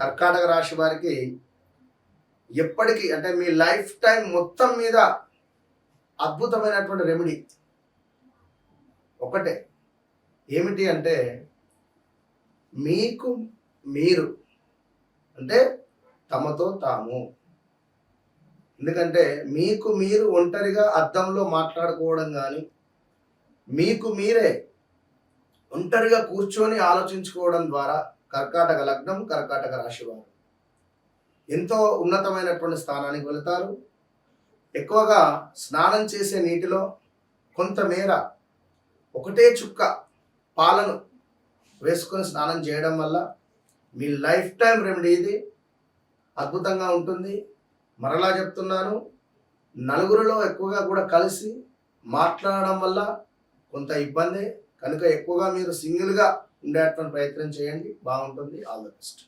కర్కాటక రాశి వారికి ఎప్పటికీ అంటే మీ లైఫ్ టైం మొత్తం మీద అద్భుతమైనటువంటి రెమెడీ ఒకటే ఏమిటి అంటే మీకు మీరు అంటే తమతో తాము. ఎందుకంటే మీకు మీరు ఒంటరిగా అద్దంలో మాట్లాడుకోవడం కానీ మీకు మీరే ఒంటరిగా కూర్చొని ఆలోచించుకోవడం ద్వారా కర్కాటక లగ్నం కర్కాటక రాశి వారు. ఎంతో ఉన్నతమైనటువంటి స్థానానికి వెళతారు. ఎక్కువగా స్నానం చేసే నీటిలో కొంతమేర ఒకటే చుక్క పాలను వేసుకొని స్నానం చేయడం వల్ల మీ లైఫ్ టైం రెమెడీ ఇది. అద్భుతంగా ఉంటుంది. మరలా చెప్తున్నాను నలుగురిలో ఎక్కువగా కూడా కలిసి మాట్లాడడం వల్ల కొంత ఇబ్బంది. కనుక ఎక్కువగా మీరు సింగిల్గా ఉండేటువంటి ప్రయత్నం చేయండి. బాగుంటుంది. All the best